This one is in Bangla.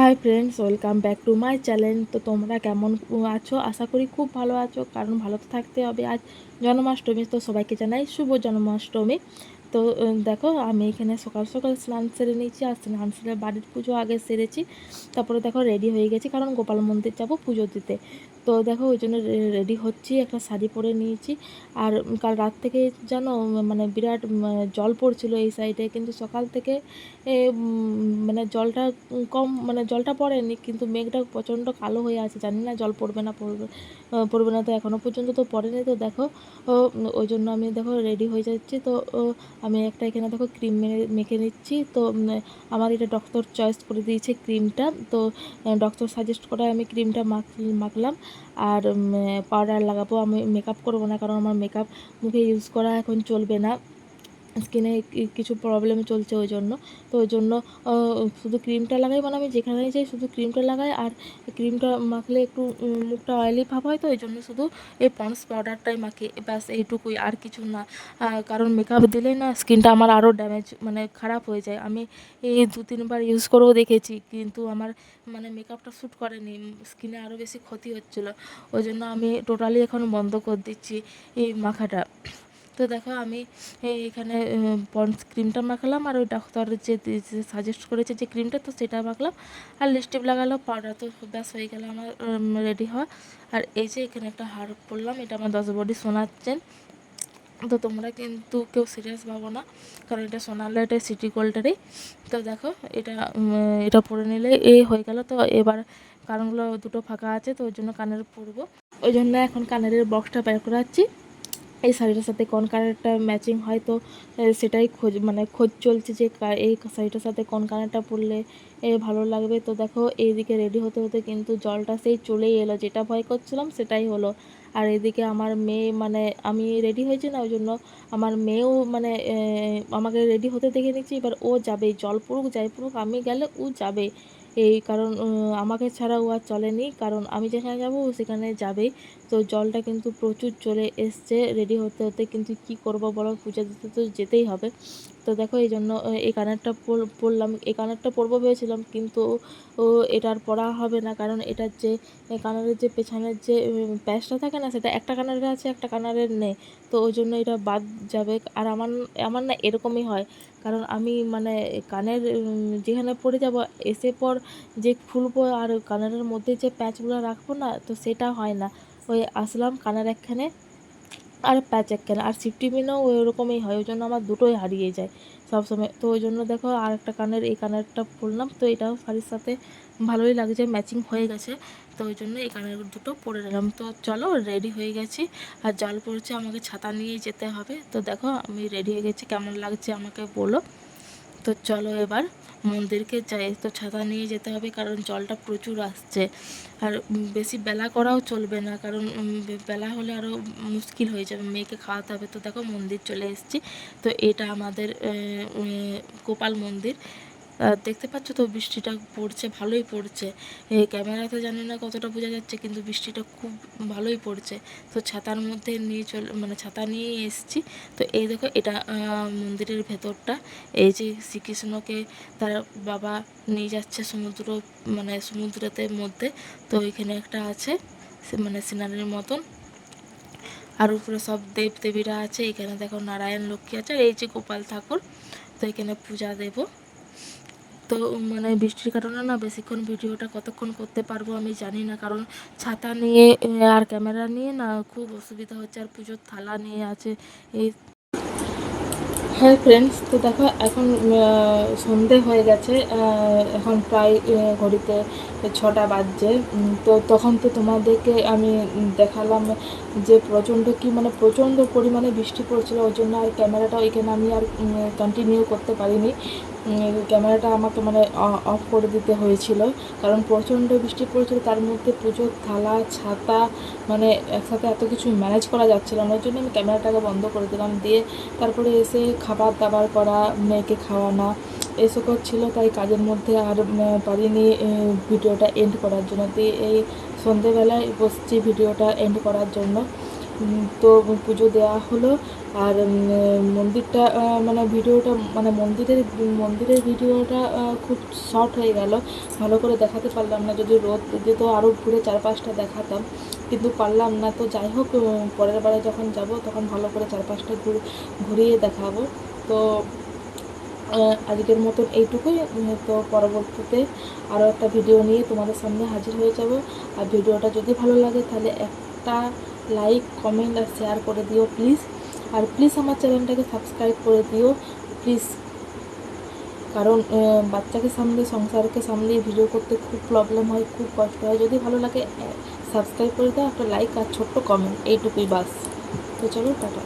Hi friends welcome back to my channel তো তোমরা কেমন আছো? আশা করি খুব ভালো আছো, কারণ ভালো তো থাকতে হবে। আজ জন্মাষ্টমী, তো সবাইকে জানাই শুভ জন্মাষ্টমী। তো দেখো, আমি এখানে সকাল সকাল স্নান সেরে নিয়েছি, আর স্নান সেরে বাড়ির পুজো আগে সেরেছি। তারপরে দেখো রেডি হয়ে গেছি, কারণ গোপাল মন্দির যাব পুজো দিতে। তো দেখো ওই জন্য রেডি হচ্ছি, একটা শাড়ি পরে নিয়েছি। আর কাল রাত থেকে জানো মানে বিরাট জল পড়ছিল এই সাইডে কিন্তু সকাল থেকে মানে জলটা কম মানে জলটা পড়েনি, কিন্তু মেঘটা প্রচণ্ড কালো হয়ে আছে, জানি না জল পড়বে না পড়বে পড়বে না, তো এখনও পর্যন্ত তো পড়েনি। তো দেখো ওই জন্য আমি দেখো রেডি হয়ে যাচ্ছি। তো আমি একটা এখানে দেখো ক্রিম মেখে নিচ্ছি। তো আমার এটা ডক্টর চয়েস করে দিয়েছে ক্রিমটা তো ডক্টর সাজেস্ট করে আমি ক্রিমটা মাখ, মাখলাম। আর পাউডার লাগাবো। আমি মেকআপ করব না, কারণ আমার মেকআপ মুখে ইউজ করা এখন চলবে না। স্কিনে কিছু প্রবলেম চলছে ওই জন্য। তো ওই জন্য শুধু ক্রিমটা লাগাই মানে আমি যেখানেই যাই শুধু ক্রিমটা লাগাই আর ক্রিমটা মাখলে একটু মুখটা অয়েলি ভাব হয়, তো ওই জন্য শুধু এই পন্স পাউডারটাই মাখি, ব্যাস এইটুকুই, আর কিছু না। কারণ মেকআপ দিলে না স্কিনটা আমার আরও ড্যামেজ মানে খারাপ হয়ে যায়। আমি এই দু, তিনবার ইউজ করেও দেখেছি, কিন্তু আমার মানে মেকআপটা শ্যুট করেনি, স্কিনে আরও বেশি ক্ষতি হচ্ছিল। ওই জন্য আমি টোটালি এখন বন্ধ করে দিচ্ছি এই মাখাটা। তো দেখো আমি এখানে পন্স ক্রিমটা মাখলাম আর ওই ডাক্তার যে সাজেস্ট করেছে যে ক্রিমটা, তো সেটা মাখলাম। আর লিপস্টিক লাগালো, পাউডার তো ব্যাস হয়ে গেল আমার রেডি হওয়া। আর এই যে এখানে একটা হার পরলাম, এটা আমার দশ বডি শোনাচ্ছেন। তো তোমরা কিন্তু কেউ সিরিয়াস ভাবো না, কারণ এটা সোনালে, এটা সিটি গোল্ডেরই তো দেখো, এটা এটা পরে নিলে এই হয়ে গেল। তো এবার কানগুলো দুটো ফাঁকা আছে, তো ওই জন্য কানের পরবো। ওই জন্য এখন কানের বক্সটা বের করাচ্ছি। এই শাড়িটার সাথে কোন কালারটা ম্যাচিং হয় তো সেটাই খোঁজ মানে খোঁজ চলছে যে এই শাড়িটার সাথে কোন কালারটা পরলে ভালো লাগবে। তো দেখো, এইদিকে রেডি হতে হতে কিন্তু জলটা সেই চলেই এলো। যেটা ভয় করছিলাম সেটাই হলো। আর এদিকে আমার মেয়ে মানে আমি রেডি হয়েছি না ওই জন্য আমার মেয়েও মানে আমাকে রেডি হতে দেখে নিচ্ছি। এবার ও যাবে জল পড়ুক, যাই পড়ুক, আমি গেলে ও যাবে এই কারণ আমাকে ছাড়া ও আর চলেনি। কারণ আমি যেখানে যাব, ও সেখানে যাবেই। তো জলটা কিন্তু প্রচুর চলে এসছে রেডি হতে হতে। কিন্তু কি করব বলো? পূজা দিতে তো যেতেই হবে। তো দেখো, এই জন্য এই কানেরটা পর- পরলাম। এই কানেরটা পরবো ভেবেছিলাম, কিন্তু, ও এটা আর পরা হবে না। কারণ এটার যে কানারের যে পেছনের যে প্যাচটা থাকে না, সেটা একটা কানারের আছে, একটা কানারের নেই। তো ওই জন্য এটা বাদ যাবে। আর আমার আমার না এরকমই হয়। কারণ আমি মানে কানের যেখানে পরে যাব, এসে পর যে খুলবো আর কানারের মধ্যে যে প্যাচগুলো রাখব না, তো সেটা হয় না। ওই আসলাম কানার একখানে। আর প্যাচ একখানে আর সিফটি পিনও ওই রকমই হয় ওই জন্য আমার দুটোই হারিয়ে যায় সবসময়। তো ওই জন্য দেখো আর একটা কানের, এই কানেরটা পরলাম, তো এটাও শাড়ির সাথে ভালোই লাগছে ম্যাচিং হয়ে গেছে। তো ওই জন্য এই কানের দুটো পরে নিলাম। তো চলো রেডি হয়ে গেছি, আর জল পড়ছে আমাকে ছাতা নিয়েই যেতে হবে। তো দেখো আমি রেডি হয়ে গেছি, কেমন লাগছে আমাকে বলো। তো চলো এবার মন্দিরকে যাই তো ছাতা নিয়ে যেতে হবে, কারণ জলটা প্রচুর আসছে। আর বেশি বেলা করাও চলবে না, কারণ বেলা হলে আরও মুশকিল হয়ে যাবে। মেয়েকে খাওয়াতে হবে। তো দেখো মন্দির চলে এসেছি। তো এটা আমাদের গোপাল মন্দির। দেখতে পাচ্ছ তো বৃষ্টিটা পড়ছে, ভালোই পড়ছে। ক্যামেরাতে জানি না কতটা বোঝা যাচ্ছে, কিন্তু বৃষ্টিটা খুব ভালোই পড়ছে। তো ছাতার মধ্যে নিয়ে চলে মানে ছাতা নিয়েই এসেছি। তো এই দেখো, এটা মন্দিরের ভেতরটা। এই যে শ্রীকৃষ্ণকে তার বাবা নিয়ে যাচ্ছে সমুদ্র মানে সমুদ্রতে মধ্যে। তো এখানে একটা আছে মানে সিনারির মতন। আর উপরে সব দেব দেবীরা আছে। এখানে দেখো নারায়ণ লক্ষ্মী আছে, আর এই যে গোপাল ঠাকুর। তো এখানে পূজা দেব। তো মানে বৃষ্টির কারণে না বেশিক্ষণ ভিডিওটা কতক্ষণ করতে পারব আমি জানি না। কারণ ছাতা নিয়ে আর ক্যামেরা নিয়ে না খুব অসুবিধা হচ্ছে। আর পুজোর থালা নিয়ে আছে। এই হ্যাঁ ফ্রেন্ডস তো দেখো এখন সন্ধে হয়ে গেছে। এখন প্রায় ঘড়িতে ছটা বাজছে। তো তখন তো তোমাদেরকে আমি দেখালাম যে প্রচণ্ড কি মানে প্রচণ্ড পরিমাণে বৃষ্টি পড়ছিল। ওই জন্য আর ক্যামেরাটা ওইখানে আমি আর কন্টিনিউ করতে পারিনি। ক্যামেরাটা আমাকে মানে অফ করে দিতে হয়েছিল। কারণ প্রচণ্ড বৃষ্টি পড়ছিল, তার মধ্যে পুজোর থালা, ছাতা মানে একসাথে এত কিছু ম্যানেজ করা যাচ্ছিল না। ওই জন্য আমি ক্যামেরাটাকে বন্ধ করে দিলাম। দিয়ে তারপরে এসে খাবার দাবার করা, মেয়েকে খাওয়ানো এসব ছিল। তাই কাজের মধ্যে আর পারিনি ভিডিওটা এন্ড করার জন্য। দিয়ে এই সন্ধেবেলায় বসছি ভিডিওটা এন্ড করার জন্য। তো পুজো দেওয়া হলো। আর মন্দিরটা মানে ভিডিওটা মানে মন্দিরের মন্দিরের ভিডিওটা খুব শর্ট হয়ে গেল। ভালো করে দেখাতে পারলাম না, যদি রোদ দিত আরও ঘুরে চারপাশটা দেখাতাম, কিন্তু পারলাম না। তো যাই হোক পরের বারে যখন যাব, তখন ভালো করে চারপাশটা ঘুর, ঘুরিয়ে দেখাবো। তো আজকের মতন এইটুকুই। তো পরবর্তীতে আরও একটা ভিডিও নিয়ে তোমাদের সামনে হাজির হয়ে যাব। আর ভিডিওটা যদি ভালো লাগে, তাহলে একটা লাইক কমেন্ট আর শেয়ার করে দিও প্লিজ আর প্লিজ আমার চ্যানেলটাকে সাবস্ক্রাইব করে দিও প্লিজ কারণ বাচ্চাকে সামলে, সংসারকে সামলে ভিডিও করতে খুব প্রবলেম হয়, খুব কষ্ট হয়। যদি ভালো লাগে সাবস্ক্রাইব করে দাও, একটা লাইক আর ছোট্ট কমেন্ট এইটুকুই বাস। তো চলো, টাটা।